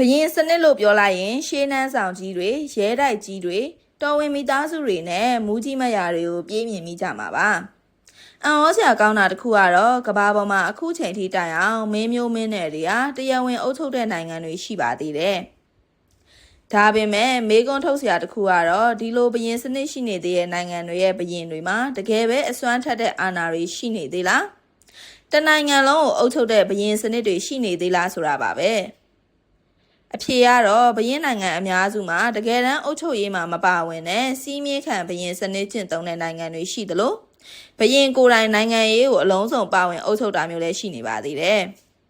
ဘရင်စနစ်လို့ပြောလိုက်ရင်ရှေးနှန်းဆောင်ကြီးတွေရဲတိုက်ကြီးတွေတော်ဝင်မိသားစုတွေနဲ့မူးကြီးမယာတွေကိုပြေးမြင်မိကြမှာပါအံ့ဩစရာကောင်းတာတစ်ခုကတော့ကမ္ဘာပေါ်မှာအခုချိန်ထိတိုင်အောင်မင်းမျိုးမင်းနယ်တွေဟာတရားဝင်အုပ်ချုပ်တဲ့နိုင်ငံတွေရှိပါသေးတယ်ဒါပေမဲ့မေကွန်းထုတ်စရာတစ်ခုကတော့ဒီလိုဘရင်စနစ်ရှိနေသေးတဲ့နိုင်ငံတွေရဲ့ဘရင်တွေမှာတကယ်ပဲအစွမ်းထက်တဲ့အာဏာတွေရှိနေသေးလားတနိုင်ငံလုံးကိုအုပ်ချုပ်တဲ့ဘရင်စနစ်တွေရှိနေသေးလားဆိုတာပါပဲ အဖြေကတော့ဘရင်နိုင်ငံအများစုမှာတကယ်တမ်းအုပ်ချုပ်ရေးမှာမပါဝင်တဲ့စီးမြင့်ခံဘရင်စနစ်ကျင့်သုံးတဲ့နိုင်ငံတွေရှိသလိုဘရင်ကိုယ်တိုင်နိုင်ငံရေးကိုအလုံးစုံပါဝင်အုပ်ချုပ်တာမျိုးလည်းရှိနေပါသေးတယ်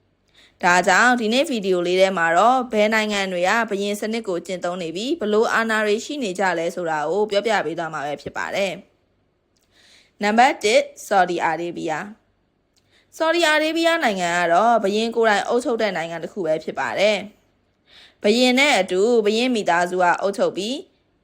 ။ဒါကြောင့်ဒီနေ့ဗီဒီယိုလေးထဲမှာတော့ဘယ်နိုင်ငံတွေကဘရင်စနစ်ကိုကျင့်သုံးနေပြီးဘလို့အာဏာတွေရှိနေကြလဲဆိုတာကိုပြောပြပေးသွားမှာပဲဖြစ်ပါတယ်။နံပါတ်1 Saudi Arabia Saudi Arabia နိုင်ငံကတော့ဘရင်ကိုယ်တိုင်အုပ်ချုပ်တဲ့နိုင်ငံတစ်ခုပဲဖြစ်ပါတယ်။ ဘရင်နဲ့အတူဘရင်မိသားစုကအုပ်ချုပ်ပြီး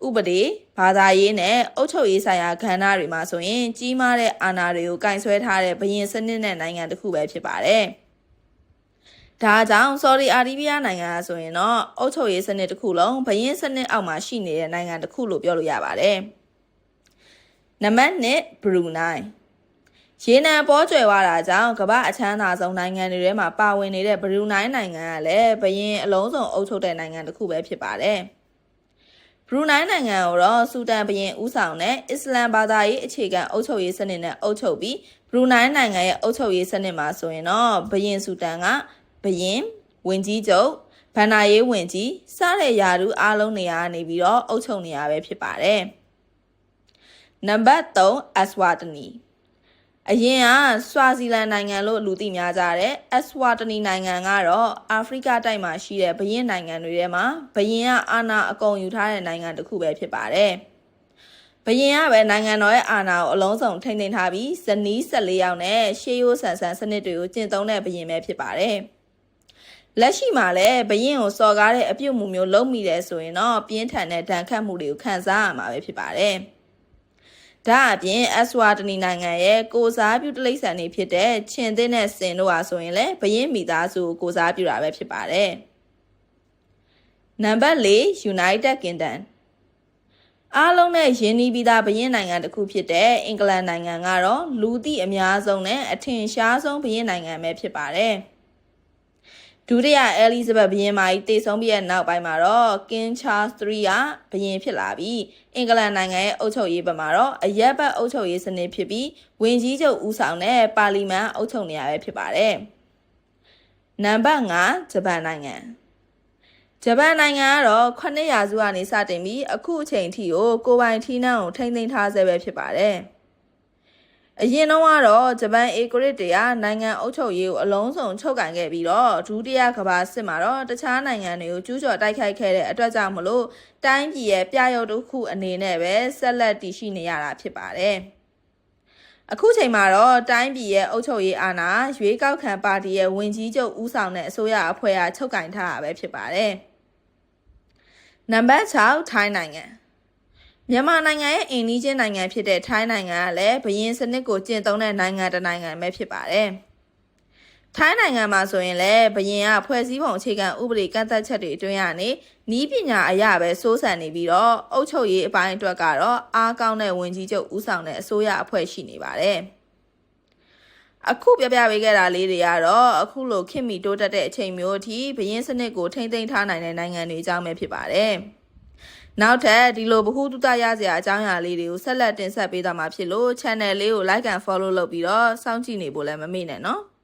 ဥပဒေဘာသာရေးနဲ့အုပ်ချုပ်ရေးဆိုင်ရာကဏ္ဍတွေမှာဆိုရင်ကြီးမားတဲ့အာဏာတွေကိုကင်ဆွဲထားတဲ့ဘရင်စနစ်နဲ့နိုင်ငံတစ်ခုပဲဖြစ်ပါတယ်။ဒါကြောင့် Saudi Arabia နိုင်ငံကဆိုရင်တော့အုပ်ချုပ်ရေးစနစ်တစ်ခုလုံးဘရင်စနစ်အောက်မှာရှိနေတဲ့နိုင်ငံတစ်ခုလို့ပြောလို့ရပါတယ်။နံပါတ်1 Brunei ရေနံ ပေါ်ကျွယ်သွားတာကြောင့်ကမ္ဘာအချမ်းသာဆုံးနိုင်ငံတွေထဲမှာပါဝင်နေတဲ့ဘရူနိုင်းနိုင်ငံကလည်းဘရင်အလုံးစုံအုပ်ချုပ်တဲ့နိုင်ငံတစ်ခုပဲဖြစ်ပါတယ်။ဘရူနိုင်းနိုင်ငံကိုတော့ဆူတန်ဘရင်ဦးဆောင်တဲ့အစ္စလမ်ဘာသာရေးအခြေခံအုပ်ချုပ်ရေးစနစ်နဲ့အုပ်ချုပ်ပြီးဘရူနိုင်းနိုင်ငံရဲ့အုပ်ချုပ်ရေးစနစ်မှာဆိုရင်တော့ဘရင်ဆူတန်ကဘရင်ဝင်ကြီးချုပ်ဗန္နာရေးဝင်ကြီးစတဲ့ယာရုအားလုံးနေရာနေပြီးတော့အုပ်ချုပ်နေရပဲဖြစ်ပါတယ်။နံပါတ်3 Aswatini အရင်ကဆွာဇီလန်နိုင်ငံလို့လူသိများကြတဲ့အက်စဝါတနီနိုင်ငံကတော့အာဖရိကတိုက်မှာရှိတဲ့ဘရင်နိုင်ငံတွေထဲမှာဘရင်ကအာဏာအကုန်ယူထားတဲ့နိုင်ငံတစ်ခုပဲဖြစ်ပါတယ်။ဘရင်ကပဲနိုင်ငံတော်ရဲ့အာဏာကိုအလုံးစုံထိန်းသိမ်းထားပြီးဇနီး14ယောက်နဲ့ရှေးရိုးဆန်ဆန်စနစ်တွေကိုကျင့်သုံးတဲ့ဘရင်ပဲဖြစ်ပါတယ်။လက်ရှိမှာလည်းဘရင်ကိုစော်ကားတဲ့အပြုတ်မှုမျိုးလုံးမိတယ်ဆိုရင်တော့ပြင်းထန်တဲ့ဒဏ်ခတ်မှုတွေကိုခံစားရမှာပဲဖြစ်ပါတယ်။ ဒါအပြင်အက်စဝါတနီနိုင်ငံရဲ့ကိုစားပြုတလိษံတွေဖြစ်တဲ့ခြင်သင်းနဲ့စင်တို့ဟာဆိုရင်လည်းဘရင်မိသားစုကိုစားပြုတာပဲဖြစ်ပါတယ်။နံပါတ်၄ United Kingdom အားလုံးနဲ့ယင်းနီးပြီးသားဘရင်နိုင်ငံတစ်ခုဖြစ်တဲ့အင်္ဂလန်နိုင်ငံကတော့လူသိအများဆုံးနဲ့အထင်ရှားဆုံးဘရင်နိုင်ငံပဲဖြစ်ပါတယ်။ ဒုတိယအဲလီဇဘက်ဘုရင်မကြီးတည်ဆုံးပြီးတဲ့နောက်ပိုင်းမှာတော့ကင်းချား3ကဘုရင်ဖြစ်လာပြီးအင်္ဂလန်နိုင်ငံရဲ့အုပ်ချုပ်ရေးဘက်မှာတော့အရက်ဘက်အုပ်ချုပ်ရေးစနစ်ဖြစ်ပြီးဝင်ကြီးချုပ်ဦးဆောင်တဲ့ပါလီမန်အုပ်ချုပ်နေရပဲဖြစ်ပါတယ်။နံပါတ်5ဂျပန်နိုင်ငံဂျပန်နိုင်ငံကတော့9ရာစုကနေစတင်ပြီးအခုအချိန်ထိကိုကိုပိုင်ထီးနှံကိုထိန်းသိမ်းထားဆဲပဲဖြစ်ပါတယ်။ အရင်တော့ကတော့ဂျပန်အေဂရစ်တွေကနိုင်ငံအုပ်ချုပ်ရေးကိုအလုံးစုံချုပ်ကင်ခဲ့ပြီးတော့ဒုတိယကမ္ဘာစစ်မှာတော့တခြားနိုင်ငံတွေကိုကျူးကျော်တိုက်ခိုက်ခဲ့တဲ့အတွက်ကြောင့်မလို့တိုင်းပြည်ရဲ့ပြရုပ်တစ်ခုအနေနဲ့ပဲဆက်လက်တည်ရှိနေရတာဖြစ်ပါတယ်။အခုချိန်မှာတော့တိုင်းပြည်ရဲ့အုပ်ချုပ်ရေးအာဏာရွေးကောက်ခံပါတီရဲ့ဝင်ကြီးချုပ်ဦးဆောင်တဲ့အစိုးရအဖွဲ့ကချုပ်ကင်ထားတာပဲဖြစ်ပါတယ်။နံပါတ်6ထိုင်းနိုင်ငံ မြန်မာနိုင်ငံရဲ့အိမ်နီးချင်းနိုင်ငံဖြစ်တဲ့ထိုင်းနိုင်ငံကလည်းဘရင်စနစ်ကိုကျင့်သုံးတဲ့နိုင်ငံတစ်နိုင်ငံပဲဖြစ်ပါတယ်။ထိုင်းနိုင်ငံမှာဆိုရင်လည်းဘရင်ကဖွဲ့စည်းပုံအခြေခံဥပဒေကန့်သတ်ချက်တွေအတွင်းကနေနီးပညာအရာပဲစိုးစံနေပြီးတော့အုပ်ချုပ်ရေးအပိုင်းအတွက်ကတော့အားကောင်းတဲ့ဝင်ကြီးချုပ်ဦးဆောင်တဲ့အစိုးရအဖွဲ့ရှိနေပါတယ်။အခုပြပြပေးခဲ့တာလေးတွေကတော့အခုလိုခင်မီတိုးတက်တဲ့အချိန်မျိုးအထိဘရင်စနစ်ကိုထိမ့်သိမ်းထားနိုင်တဲ့နိုင်ငံတွေအကြောင်းပဲဖြစ်ပါတယ်။ နောက်ထပ်ဒီလိုဗဟုသုတရစရာအကြောင်းအရာလေးတွေကိုဆက်လက်တင်ဆက်ပေးသွားမှာဖြစ်လို့ channel လေးကို like and follow လုပ်ပြီးတော့စောင့်ကြည့်နေဖို့လည်းမမေ့နဲ့နော်။